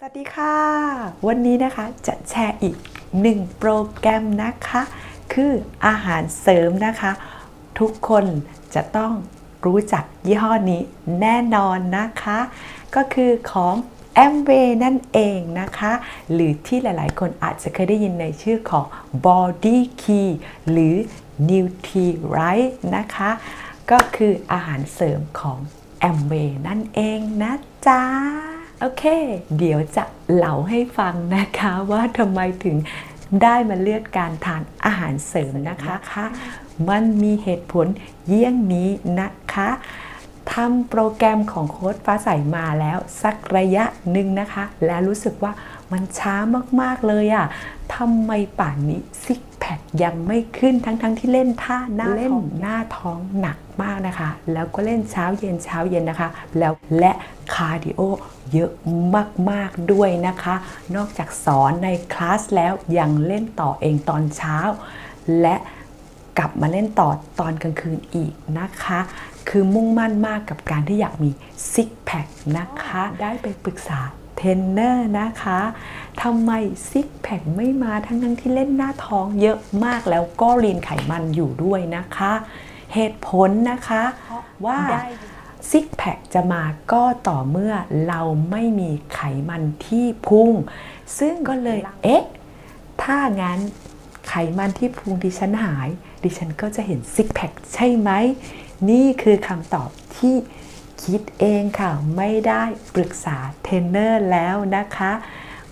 สวัสดีค่ะ วันนี้นะคะจะแชร์อีกหนึ่งโปรแกรมนะคะ คืออาหารเสริมนะคะ ทุกคนจะต้องรู้จักยี่ห้อนี้แน่นอนนะคะ ก็คือของแอมเวนั่นเองนะคะ หรือที่หลายๆ คนอาจจะเคยได้ยินในชื่อของ Body Key หรือ n u t r i Right นะคะ ก็คืออาหารเสริมของแอมเวนั่นเองนะจ๊ะ โอเค เดี๋ยวจะเล่าให้ฟังนะคะว่าทำไมถึงได้มาเลือกการทานอาหารเสริมนะคะคะมันมีเหตุผลเยี่ยงนี้นะคะทำโปรแกรมของโค้ดฟ้าใสมาแล้วสักระยะหนึ่งนะคะ แล้วรู้สึกว่ามันช้ามากๆเลยอะ่ะทำไมป่านนี้ซิกแพ คยังไม่ขึ้นทั้งๆทที่เล่นท่าหน้าเล่นหน้าท้องหนักมากนะคะ แล้วก็เล่นเช้าเย็นเช้าเย็นนะคะ แล้วและคาร์ดิโอเยอะมากๆด้วยนะคะ นอกจากสอนในคลาสแล้วยังเล่นต่อเองตอนเช้า และกลับมาเล่นต่อตอนกลางคืนอีกนะคะ คือมุ่งมั่นมากกับการที่อยากมีซิกแพคนะคะ ได้ไปปรึกษา เทรนเนอร์นะคะทำไมซิกแพคไม่มาทั้งทั้งๆที่เล่นหน้าท้องเยอะมากแล้วก็ลีนไขมันอยู่ด้วยนะคะ เหตุผลนะคะว่าซิกแพคจะมาก็ต่อเมื่อเราไม่มีไขมันที่พุง ซึ่งก็เลย เอ๊ะ ถ้างั้นไขมันที่พุงดิฉันหาย ดิฉันก็จะเห็นซิกแพคใช่ไหม นี่คือคำตอบที่ คิดเองค่ะ ไม่ได้ปรึกษาเทรนเนอร์แล้วนะคะ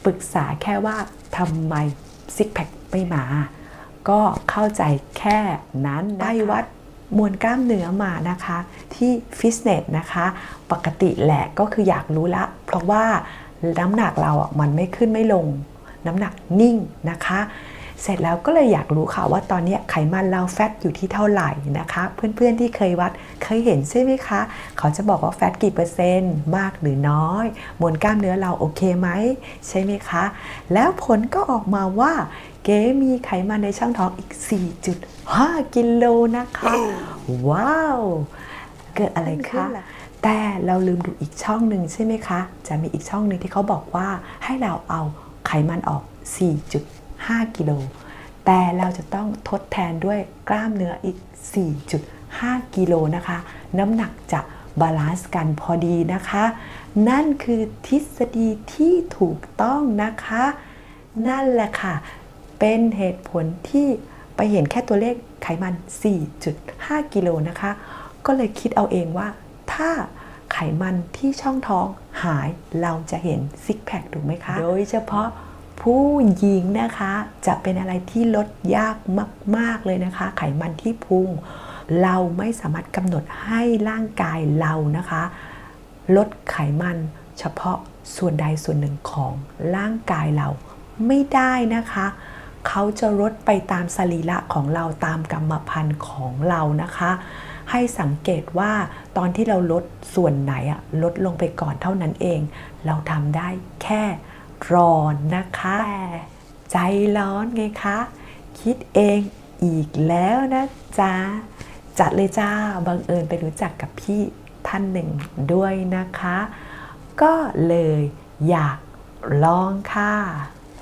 ปรึกษาแค่ว่าทำไมซิกแพคไม่มา ก็เข้าใจแค่นั้นได้วัดมวลกล้ามเนื้อมานะคะ ที่ฟิตเนสนะคะ ปกติแหละก็คืออยากรู้ละ เพราะว่าน้ำหนักเราอะมันไม่ขึ้นไม่ลง น้ำหนักนิ่งนะคะ เสร็จแล้วก็เลยอยากรู้ค่ะว่าตอนนี้ไขมันเราแฟตอยู่ที่เท่าไหร่นะคะ เพื่อนๆที่เคยวัดเคยเห็นใช่ไหมคะ เขาจะบอกว่าแฟตกี่เปอร์เซ็นต์มากหรือน้อย มวลกล้ามเนื้อเราโอเคไหมใช่ไหมคะ แล้วผลก็ออกมาว่าเก๋มีไขมันในช่องท้องอีก 4.5 กิโลนะคะ ว้าว เกิดอะไรคะ แต่เราลืมดูอีกช่องหนึ่งใช่ไหมคะ จะมีอีกช่องหนึ่งที่เขาบอกว่าให้เราเอาไขมันออก 4.5 5 กิโล แต่เราจะต้องทดแทนด้วยกล้ามเนื้ออีก 4.5 กิโลนะคะ น้ำหนักจะบาลานซ์กันพอดีนะคะ นั่นคือทฤษฎีที่ถูกต้องนะคะ นั่นแหละค่ะ เป็นเหตุผลที่ไปเห็นแค่ตัวเลขไขมัน 4.5 กิโลนะคะ ก็เลยคิดเอาเองว่า ถ้าไขมันที่ช่องท้องหายเราจะเห็นซิกแพคถูกไหมคะ โดยเฉพาะ ผู้หญิงนะคะจะเป็นอะไรที่ลดยากมาก ๆ เลยนะคะ ไขมันที่พุง เราไม่สามารถกำหนดให้ร่างกายเรานะคะ ลดไขมันเฉพาะส่วนใดส่วนหนึ่งของร่างกายเราไม่ได้นะคะ เขาจะลดไปตามสรีระของเราตามกรรมพันธุ์ของเรานะคะ ให้สังเกตว่าตอนที่เราลดส่วนไหนอะลดลงไปก่อนเท่านั้นเอง เราทำได้แค่ รอนนะคะแต่ใจร้อนไงคะ คิดเองอีกแล้วนะจ๊ะ จัดเลยจ้า บังเอิญไปรู้จักกับพี่ท่านหนึ่งด้วยนะคะ ก็เลยอยากลองค่ะ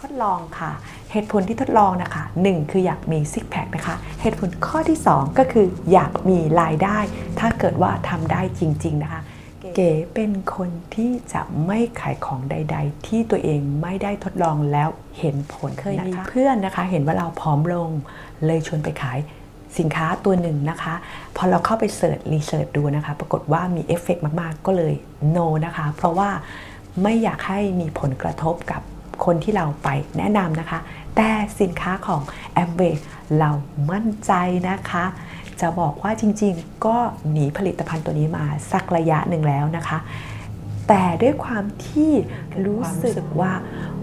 ทดลองค่ะ เหตุผลที่ทดลองนะคะ 1 คืออยากมีซิกแพคนะคะ เหตุผลข้อที่ 2 ก็คืออยากมีรายได้ ถ้าเกิดว่าทำได้จริง ๆ นะคะ เก๋เป็นคนที่จะไม่ขายของใด ๆ ที่ตัวเองไม่ได้ทดลองแล้วเห็นผลเคยมีเพื่อนนะคะ เห็นว่าเราผอมลง เลยชวนไปขายสินค้าตัวหนึ่งนะคะ พอเราเข้าไปเสิร์ชรีเสิร์ชดูนะคะ ปรากฏว่ามีเอฟเฟกต์มาก ๆ ก็เลย no นะคะ เพราะว่าไม่อยากให้มีผลกระทบกับคนที่เราไปแนะนำนะคะ แต่สินค้าของ a m w a y เรามั่นใจนะคะ จะบอกว่าจริงๆ ก็หนีผลิตภัณฑ์ตัวนี้มาสักระยะหนึ่งแล้วนะคะ แต่ด้วยความที่รู้สึกว่า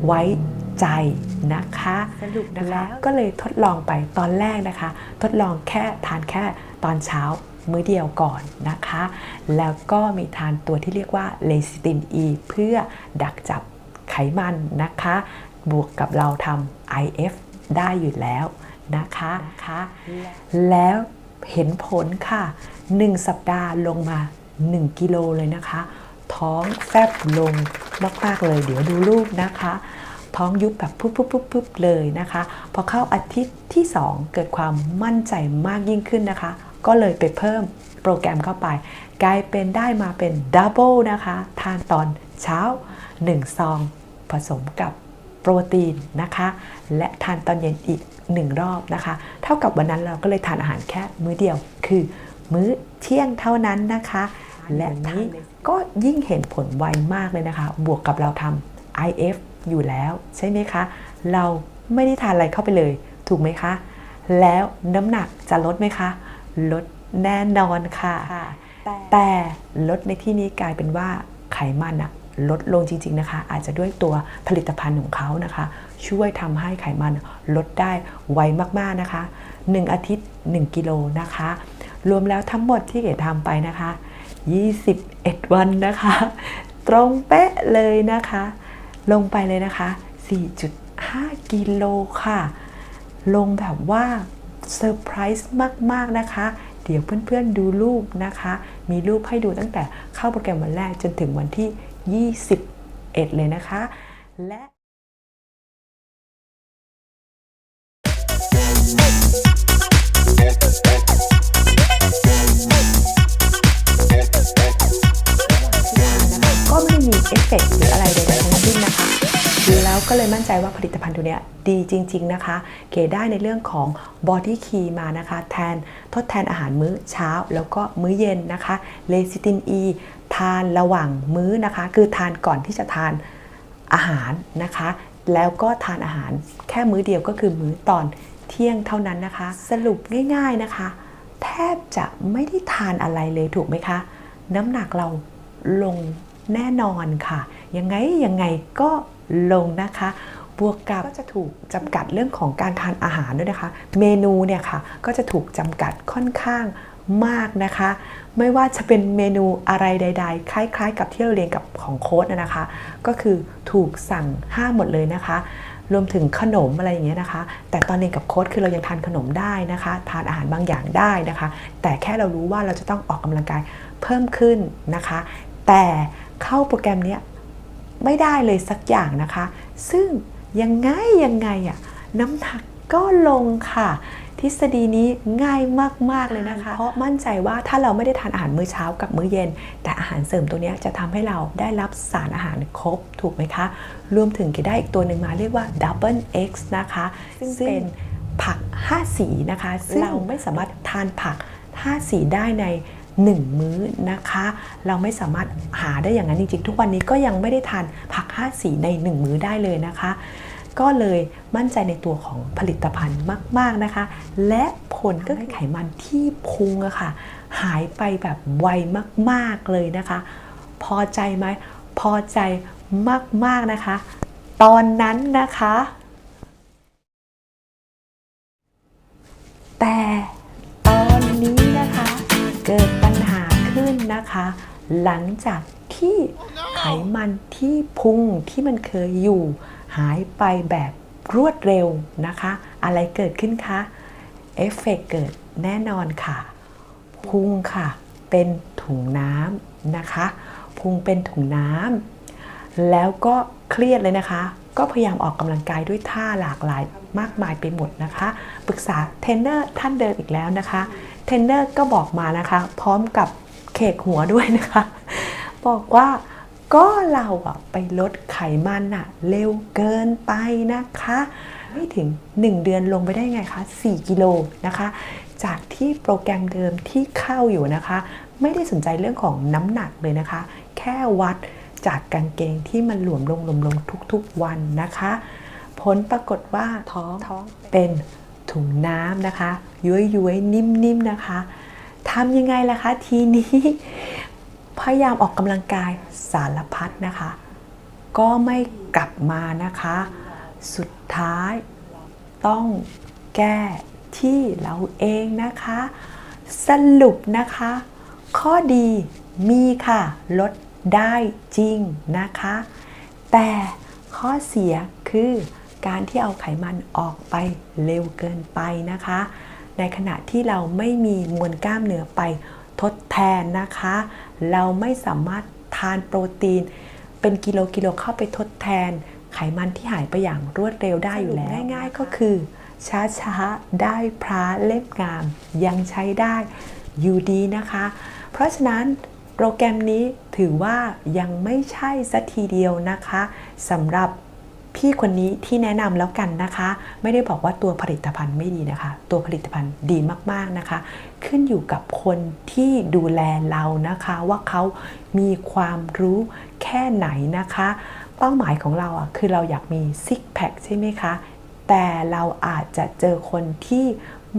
ไว้ใจนะคะสรุปแล้วก็เลยทดลองไปตอนแรกนะคะ ทดลองแค่ทานแค่ตอนเช้ามื้อเดียวก่อนนะคะ แล้วก็มีทานตัวที่เรียกว่าเลซิติน E เพื่อดักจับไขมันนะคะ บวกกับเราทำ IF ได้อยู่แล้วนะคะนะคะแล้ว เห็นผลค่ะ 1 สัปดาห์ลงมา 1 กิโลเลยนะคะ ท้องแฟบลงมากๆเลย เดี๋ยวดูรูปนะคะ ท้องยุบแบบปุ๊บปุ๊บปุ๊บปุ๊บเลยนะคะ พอเข้าอาทิตย์ที่ 2 เกิดความมั่นใจมากยิ่งขึ้นนะคะ ก็เลยไปเพิ่มโปรแกรมเข้าไป กลายเป็นได้มาเป็นดับเบิลนะคะ ทานตอนเช้า 1 ซอง ผสมกับ โปรตีนนะคะ และทานตอนเย็นอีก1รอบนะคะ เท่ากับวันนั้นเราก็เลยทานอาหารแค่มื้อเดียว คือมื้อเที่ยงเท่านั้นนะคะ และนี้ก็ยิ่งเห็นผลไวมากเลยนะคะ บวกกับเราทำ IF อยู่แล้วใช่ไหมคะ เราไม่ได้ทานอะไรเข้าไปเลย ถูกไหมคะ แล้วน้ำหนักจะลดไหมคะ ลดแน่นอนค่ะ แต่ลดในที่นี้กลายเป็นว่าไขมันอะ ลดลงจริง ๆ นะคะ อาจจะด้วยตัวผลิตภัณฑ์ของเขานะคะ ช่วยทำให้ไขมันลดได้ไวมากๆนะคะ 1 อาทิตย์ 1 กิโลนะคะ รวมแล้วทั้งหมดที่เก๋ทำไปนะคะ 21 วันนะคะ ตรงเป๊ะเลยนะคะ ลงไปเลยนะคะ 4.5 กิโลค่ะ ลงแบบว่าเซอร์ไพรส์มาก ๆ นะคะ เดี๋ยวเพื่อน ๆ ดูรูปนะคะ มีรูปให้ดูตั้งแต่เข้าโปรแกรมวันแรกจนถึงวันที่ 21 เลยนะคะ และก็ไม่มีเอฟเฟกหรืออะไรใดๆทั้งสิ้นนะคะดูแล้วก็เลยมั่นใจว่าผลิตภัณฑ์ตัวเนี้ยดีจริง ๆ นะคะ เก๋ได้ในเรื่องของ Body Key มานะคะ แทนทดแทนอาหารมื้อเช้า แล้วก็มื้อเย็นนะคะเลซิตินอีานระหว่างมื้อนะคะ คือทานก่อนที่จะทานอาหารนะคะ แล้วก็ทานอาหารแค่มื้อเดียวก็คือมื้อตอนเที่ยงเท่านั้นนะคะ สรุปง่ายๆนะคะ แทบจะไม่ได้ทานอะไรเลยถูกไหมคะ น้ำหนักเราลงแน่นอนค่ะ ยังไงยังไงก็ลงนะคะบวกกับก็จะถูกจำกัดเรื่องของการทานอาหารด้วยนะคะ เมนูเนี่ยค่ะก็จะถูกจำกัดค่อนข้างมากนะคะ ไม่ว่าจะเป็นเมนูอะไรใด ๆ คล้าย ๆ กับที่เราเรียนกับของโค้ดนะคะ ก็คือถูกสั่งห้ามหมดเลยนะคะ รวมถึงขนมอะไรอย่างเงี้ยนะคะ แต่ตอนเรียนกับโค้ดคือเรายังทานขนมได้นะคะ ทานอาหารบางอย่างได้นะคะ แต่แค่เรารู้ว่าเราจะต้องออกกำลังกายเพิ่มขึ้นนะคะ แต่เข้าโปรแกรมเนี้ยไม่ได้เลยสักอย่างนะคะ ซึ่งยังไงยังไงอะน้ำหนักก็ลงค่ะ ทฤษฎีนี้ง่ายมาก ๆ เลยนะคะ เพราะมั่นใจว่าถ้าเราไม่ได้ทานอาหารมื้อเช้ากับมื้อเย็น แต่อาหารเสริมตัวเนี้ยจะทำให้เราได้รับสารอาหารครบถูกไหมคะ รวมถึงก็ได้อีกตัวหนึ่งมาเรียกว่า Double X นะคะ ซึ่งเป็นผัก 5 สีนะคะซึ่งเราไม่สามารถทานผัก 5 สีได้ใน1มื้อนะคะ เราไม่สามารถหาได้อย่างนั้นจริงๆ ทุกวันนี้ก็ยังไม่ได้ทานผัก 5 สีใน 1 มื้อได้เลยนะคะ ก็เลยมั่นใจในตัวของผลิตภัณฑ์มาก ๆนะคะ และผลก็คือไขมันที่พุงอะค่ะ หายไปแบบไวมากๆเลยนะคะ พอใจไหมพอใจมาก ๆ นะคะ ตอนนั้นนะคะ แต่ตอนนี้นะคะ เกิดปัญหาขึ้นนะคะ หลังจากที่ไขมันที่พุงที่มันเคยอยู่ หายไปแบบรวดเร็วนะคะ อะไรเกิดขึ้นคะ เอฟเฟกต์เกิดแน่นอนค่ะ พุงค่ะ เป็นถุงน้ำนะคะ พุงเป็นถุงน้ำแล้วก็เครียดเลยนะคะ ก็พยายามออกกำลังกายด้วยท่าหลากหลายมากมายไปหมดนะคะ ปรึกษาเทรนเนอร์ท่านเดิมอีกแล้วนะคะ เทรนเนอร์ก็บอกมานะคะ พร้อมกับเคกหัวด้วยนะคะ บอกว่า ก็เราอะไปลดไขมันอะเร็วเกินไปนะคะ ไม่ถึง 1 เดือนลงไปได้ไงคะ 4 กิโลนะคะ จากที่โปรแกรมเดิมที่เข้าอยู่นะคะ ไม่ได้สนใจเรื่องของน้ำหนักเลยนะคะ แค่วัดจากกางเกงที่มันหลวมลงหลวมลงทุกๆวันนะคะ ผลปรากฏว่าท้องท้องเป็นถุงน้ำนะคะย้วยย้วยๆ นิ่มๆ นะคะทำยังไงล่ะคะทีนี้ พยายามออกกำลังกายสารพัดนะคะ ก็ไม่กลับมานะคะ สุดท้ายต้องแก้ที่เราเองนะคะ สรุปนะคะ ข้อดีมีค่ะ ลดได้จริงนะคะ แต่ข้อเสียคือการที่เอาไขมันออกไปเร็วเกินไปนะคะ ในขณะที่เราไม่มีมวลกล้ามเนื้อไป ทดแทนนะคะ เราไม่สามารถทานโปรตีน เป็นกิโลกิโลเข้าไปทดแทน ไขมันที่หายไปอย่างรวดเร็วได้อยู่แล้วง่ายๆก็คือ ช้าๆ ได้พระเล่มงาม ยังใช้ได้อยู่ดีนะคะ เพราะฉะนั้นโปรแกรมนี้ถือว่ายังไม่ใช่สัทีเดียวนะคะสำหรับ พี่คนนี้ที่แนะนำแล้วกันนะคะ ไม่ได้บอกว่าตัวผลิตภัณฑ์ไม่ดีนะคะ ตัวผลิตภัณฑ์ดีมากๆนะคะ ขึ้นอยู่กับคนที่ดูแลเรานะคะ ว่าเขามีความรู้แค่ไหนนะคะ เป้าหมายของเราอะคือเราอยากมีซิกแพคใช่ไหมคะแต่เราอาจจะเจอคนที่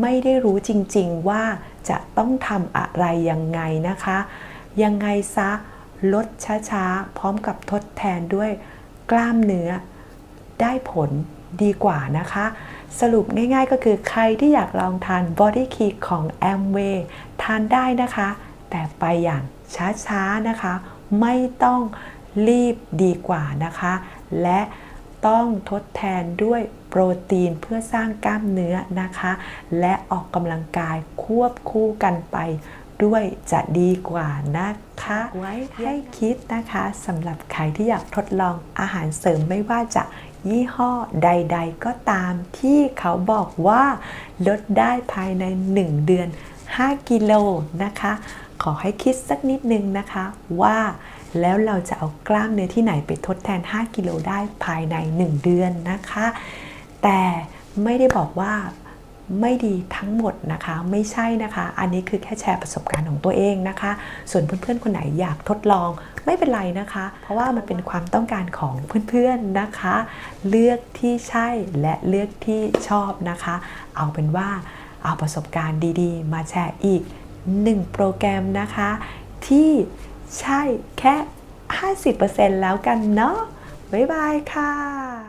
ไม่ได้รู้จริงๆว่าจะต้องทำอะไรยังไงนะคะ ยังไงซะลดช้าๆ พร้อมกับทดแทนด้วยกล้ามเนื้อ ได้ผลดีกว่านะคะ สรุปง่ายๆก็คือใครที่อยากลองทาน Body Key ของ Amway ทานได้นะคะ แต่ไปอย่างช้าๆนะคะ ไม่ต้องรีบดีกว่านะคะ และต้องทดแทนด้วยโปรตีนเพื่อสร้างกล้ามเนื้อนะคะ และออกกำลังกายควบคู่กันไปด้วยจะดีกว่านะคะ ไว้ให้คิดนะคะสำหรับใครที่อยากทดลองอาหารเสริมไม่ว่าจะ ยี่ห้อใด ๆ ก็ตามที่เขาบอกว่าลดได้ภายใน 1 เดือน 5 กิโลนะคะ ขอให้คิดสักนิดนึงนะคะว่าแล้วเราจะเอากล้ามเนื้อที่ไหนไปทดแทน 5 กิโลได้ภายใน 1 เดือนนะคะ แต่ไม่ได้บอกว่า ไม่ดีทั้งหมดนะคะ ไม่ใช่นะคะ อันนี้คือแค่แชร์ประสบการณ์ของตัวเองนะคะ ส่วนเพื่อนๆคนไหนอยากทดลองไม่เป็นไรนะคะ เพราะว่ามันเป็นความต้องการของเพื่อนๆนะคะ เลือกที่ใช่และเลือกที่ชอบนะคะ เอาเป็นว่าเอาประสบการณ์ดีๆ มาแชร์อีก 1 โปรแกรมนะคะ ที่ใช่แค่ 50%แล้วกันเนาะบ๊ายบายค่ะ